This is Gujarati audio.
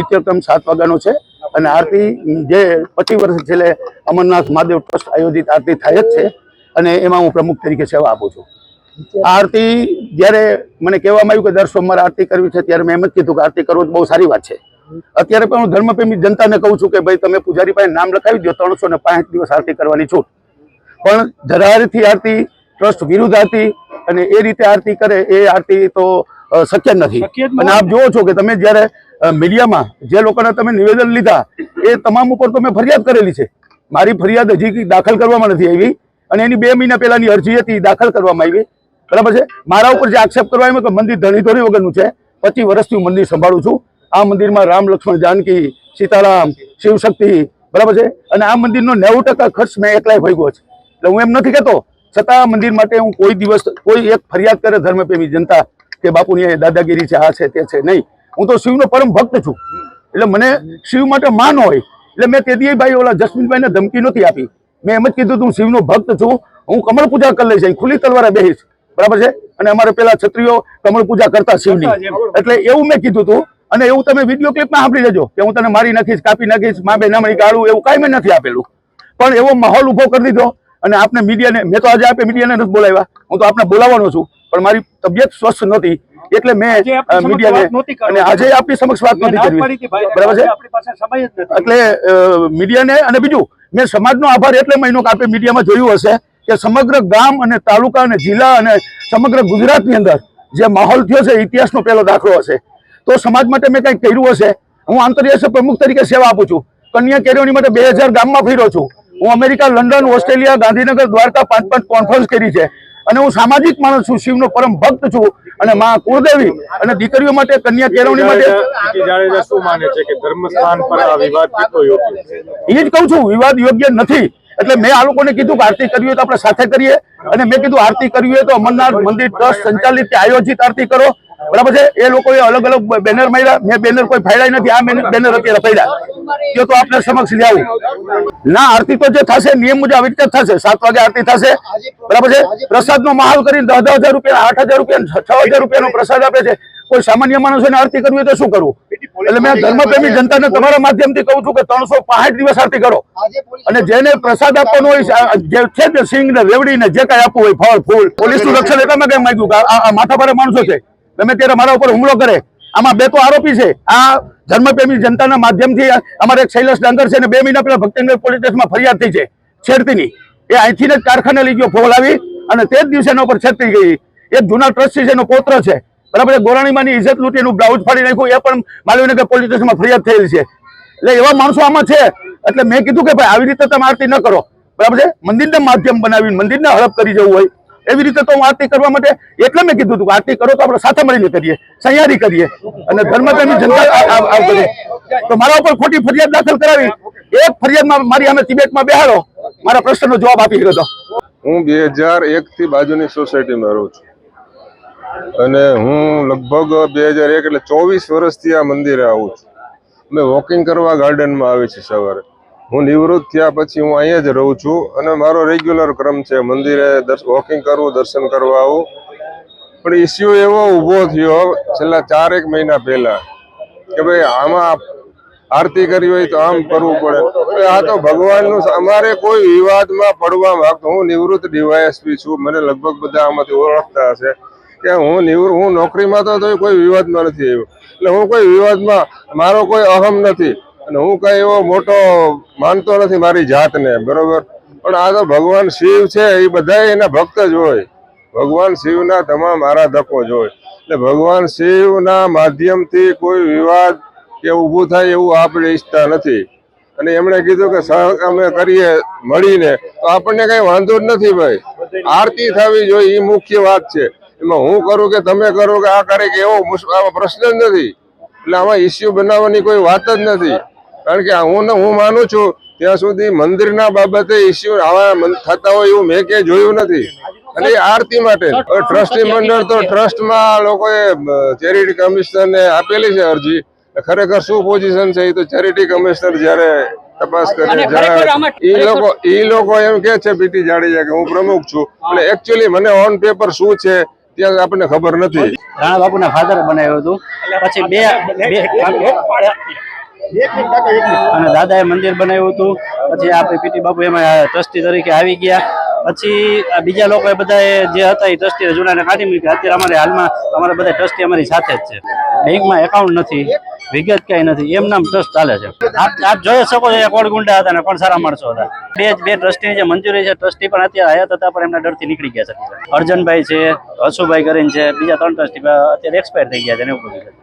નિત્યક્રમ સાત વાગ્યાનો છે. અને આરતી જે પચીસ વર્ષ છેલ્લે અમરનાથ મહાદેવ ટ્રસ્ટ આયોજિત આરતી થાય જ છે. અને એમાં હું પ્રમુખ તરીકે સેવા આપું છું. આરતી જ્યારે મને કહેવામાં આવ્યું કે દર સોમવારે આરતી કરવી છે ત્યારે મેં એમ જ કીધું કે આરતી કરવું બહુ સારી વાત છે. અત્યારે પણ હું ધર્મપ્રેમી જનતાને કહું છું કે ભાઈ તમે પૂજારી પાસે નામ લખાવી દો ત્રણસો ને પાંચ દિવસ આરતી કરવાની છૂટ. પણ ધરારથી આરતી ટ્રસ્ટ વિરુદ્ધ આરતી અને એ રીતે આરતી કરે એ આરતી તો શક્ય નથી. અને આપ જુઓ છો કે તમે જ્યારે મીડિયામાં જે લોકોના તમે નિવેદન લીધા, એ તમામ ઉપર તો મેં ફરિયાદ કરેલી છે. મારી ફરિયાદ હજી દાખલ કરવામાં નથી આવી અને એની બે મહિના પહેલાની અરજી હતી દાખલ કરવામાં આવી. બરાબર છે? મારા ઉપર જે આક્ષેપ કરવા આવ્યો કે મંદિર ધણી ધોરી વગરનું છે, પચીસ વર્ષથી હું મંદિર સંભાળું છું. આ મંદિરમાં રામ લક્ષ્મણ જાનકી, સીતારામ, શિવશક્તિ, બરાબર છે? અને આ મંદિરનો નેવું ટકા ખર્ચ મેં એકલાય ભોગવ્યો છે. એટલે હું એમ નથી કહેતો, છતાં મંદિર માટે હું કોઈ દિવસ, કોઈ એક ફરિયાદ કરે ધર્મપ્રેમી જનતા કે બાપુની દાદાગીરી છે, આ છે, તે છે નહીં. હું તો શિવનો પરમ ભક્ત છું. એટલે મને શિવ માટે માન હોય. એટલે મેં તે દી ભાઈ ઓલા જસ્મીનભાઈને ધમકી નહોતી આપી. મેં એમ જ કીધું તું શિવનો ભક્ત છું. હું કમળ પૂજા કરી લઈશ. ખુલ્લી તલવારે બેહીશ. બરાબર છે? અને અમારે પેલા છત્રીઓ કમળ પૂજા કરતા શિવની. એટલે એવું મેં કીધું હતું અને એવું તમે વીડિયો ક્લિપમાં સાંભળી લેજો કે હું તને મારી નાખીશ કાપી નાખીશ મા બે નામણી ગાળું એવું કાંઈ મેં નથી આપેલું. પણ એવો માહોલ ઊભો કરી દીધો અને આપને મીડિયાને મેં તો આજે આપે મીડિયાને નથી બોલાવ્યા. હું તો આપને બોલાવવાનો છું. પણ મારી તબિયત સ્વસ્થ નહોતી. એટલે મેં મીડિયાને. અને આજે આપની સમક્ષ વાત નથી ના કરવી. બરાબર છે? એટલે મીડિયાને અને બીજું મેં સમાજનો આભાર એટલે મહિનો આપે મીડિયામાં જોયું હશે કે સમગ્ર ગામ અને તાલુકા અને જિલ્લા અને સમગ્ર ગુજરાતની અંદર જે માહોલ થયો છે ઇતિહાસનો પહેલો દાખલો હશે. તો સમાજ માટે મેં કંઈક કર્યું હશે? હું આંતરરાષ્ટ્રીય પ્રમુખ તરીકે સેવા આપું છું. કન્યા કેળવણી માટે બે હજાર ગામમાં ફર્યો છું. હું America London Australia Gandhinagar Dwarka પાંચ પાંચ કોન્ફરન્સ કરી છે. અને હું સામાજિક માણસ છું શિવનો પરમ ભક્ત છું. અને માં કુળદેવી અને દીકરીઓ માટે કન્યા કેળવણી માટે શું માને છે કે ધર્મસ્થાન પર આ વિવાદ કેટલો યોગ્ય એ જ કહું છું વિવાદ યોગ્ય નથી. એટલે મેં આ લોકોને કીધું કે આરતી કરવી હોય તો આપણે સાથે કરીએ. અને મેં કીધું આરતી કરવી હોય તો અમરનાથ મંદિર ટ્રસ્ટ સંચાલિત આયોજિત આરતી કરો. બરાબર છે? એ લોકોએ અલગ અલગ બેનર માર્યા. મેં બેનર કોઈ ફાડ્યા નથી. આ બેનર અત્યારે ફાડ્યા. જો તો આપણે સમક્ષ લેવું ના, આરતી તો જે થશે, નિયમ મુજબ આવી રીતે થશે. સાત વાગે આરતી થશે. બરાબર છે? પ્રસાદનો માહોલ કરીને દસ દસ હજાર રૂપિયા, આઠ હજાર રૂપિયા, છ હજાર રૂપિયાનો પ્રસાદ આપે છે. કોઈ સામાન્ય માણસોને આરતી કરવી તો શું કરવું? એટલે મેં ધર્મપ્રેમી જનતાને તમારા માધ્યમથી કહું છું કે ત્રણસો દિવસ આરતી કરો. અને જેને પ્રસાદ આપવાનો હોય જે છે સિંગ ને રેવડી ને જે કઈ આપવું હોય, ફળ, ફૂલ, પોલીસનું રક્ષણ એટલા માટે માંગ્યું? કે આ માથાભારે માણસો છે. ગમે ત્યારે મારા ઉપર હુમલો કરે. આમાં બે તો આરોપી છે. આ ધર્મપ્રેમી જનતાના માધ્યમથી અમારે એક શૈલેષ ડાંગર છે અને બે મહિના પહેલા ભક્તિનગર પોલીસ સ્ટેશનમાં ફરિયાદ થઈ છે. છેડતીની. એ અહીંથી જ કારખાને લઈ ગયો ફોલાવી અને તે જ દિવસે એના ઉપર છેડતી ગઈ. એક જૂના ટ્રસ્ટી છે, એનો પોત્ર છે. બરાબર ગોરાણીમાંની ઇજ્જત લૂંટી એનું બ્લાઉઝ ફાડી નાખ્યું. એ પણ માલવીનગર પોલીસ સ્ટેશનમાં ફરિયાદ થયેલી છે. એટલે એવા માણસો આમાં છે. એટલે મેં કીધું કે ભાઈ, આવી રીતે તમે આરતી ન કરો. બરાબર છે? મંદિરને માધ્યમ બનાવીને, મંદિરને હડપ કરી જવું હોય. એવી રીતે તો હું આરતી કરવા માટે એટલે મેં કીધું હતું કે આરતી કરો તો આપણે સાથે મળીને કરીએ, સહિયારી કરીએ અને ધર્મપ્રેમી જનતા આ- આ- આવ કરે તો મારા ઉપર ખોટી ફરિયાદ દાખલ કરાવી. એક ફરિયાદમાં મારી અમે તિબેટમાં બેહાડો. મારા પ્રશ્નનો જવાબ આપી ગયો હતો. હું બે હજાર એકથી બાજુની સોસાયટીમાં રહું છું. અને હું લગભગ બે હજાર એક એટલે ચોવીસ વર્ષથી આ મંદિરે આવું છું. અમે વોકિંગ કરવા ગાર્ડનમાં આવી છે સવારે. હું નિવૃત્ત થયા પછી હું અહીંયા જ રહું છું અને મારો રેગ્યુલર ક્રમ છે. મંદિરે વોકિંગ કરવું દર્શન કરવા આવું. પણ ઇસ્યુ એવો ઊભો થયો છેલ્લા ચારેક મહિના પહેલા કે ભાઈ આમાં આરતી કરવી હોય તો આમ કરવું પડે. આ તો ભગવાનનું અમારે કોઈ વિવાદમાં પડવા માંગતો, હું નિવૃત્ત ડીવાયએસપી છું, મને લગભગ બધા આમાંથી ઓળખતા હશે કે હું નિવૃત્ત હું નોકરીમાં તો કોઈ વિવાદમાં નથી આવ્યો. એટલે હું કોઈ વિવાદમાં, મારો કોઈ અહમ નથી. અને હું કઈ એવો મોટો માનતો નથી મારી જાતને, બરોબર? પણ આ તો ભગવાન શિવ છે, એ બધા એના ભક્ત જ હોય. ભગવાન શિવના તમામ આરાધકો જ હોય. એટલે ભગવાન શિવના માધ્યમથી કોઈ વિવાદ કે ઊભું થાય એવું આપણે ઈચ્છતા નથી. અને એમણે કીધું કે સહ અમે કરીએ મળીને, તો આપણને કઈ વાંધો જ નથી ભાઈ. આરતી થવી જોઈએ એ મુખ્ય વાત છે. એમાં હું કરું કે તમે કરો કે આ કરે કે એવો પ્રશ્ન જ નથી. એટલે આમાં ઇસ્યુ બનાવવાની કોઈ વાત જ નથી. કારણ કે હું ને હું માનું છું ત્યાં સુધી મંદિરના બાબતે ઇસ્યુ આવા થતા હોય એવું મેં ક્યાંય જોયું નથી. અને એ આરતી માટે ટ્રસ્ટી મંડળ તો ટ્રસ્ટમાં લોકોએ ચેરિટી કમિશનરને આપેલી છે અરજી. ખરેખર શું પોઝિશન છે એ તો ચેરિટી કમિશનર જ્યારે તપાસ કરી જણાવે એ લોકો એ લોકો એમ કે છે પીટી જાડેજા કે હું પ્રમુખ છું. એટલે એકચ્યુઅલી મને ઓન પેપર શું છે ત્યાં આપણને ખબર નથી. રાણા બાપુના ફાધર બનાવ્યું હતું. પછી બે બે અને દાદાએ મંદિર બનાવ્યું હતું. પછી આપણે પીટી બાપુ એમાં ટ્રસ્ટી તરીકે આવી ગયા. પછી બીજા લોકો બધાએ જે હતા એ ટ્રસ્ટી જૂનાને કાઢી મૂક્યા. અત્યારે અમારે હાલમાં અમારા બધા ટ્રસ્ટી અમારી સાથે જ છે. બેંકમાં એકાઉન્ટ નથી, વિગત કઈ નથી. એમ નામ ટ્રસ્ટ ચાલે છે. આપ જોઈ શકો છો કોણ ગુંડા હતા ને કોણ સારા માણસો હતા. બે બે ટ્રસ્ટીની જે મંજૂરી છે, ટ્રસ્ટી પણ અત્યારે આયા હતા, પણ એમના ડરથી નીકળી ગયા છે. અર્જનભાઈ છે હસુભાઈ કરીને છે, બીજા ત્રણ ટ્રસ્ટી અત્યારે એક્સપાયર થઈ ગયા છે ને એવું બધું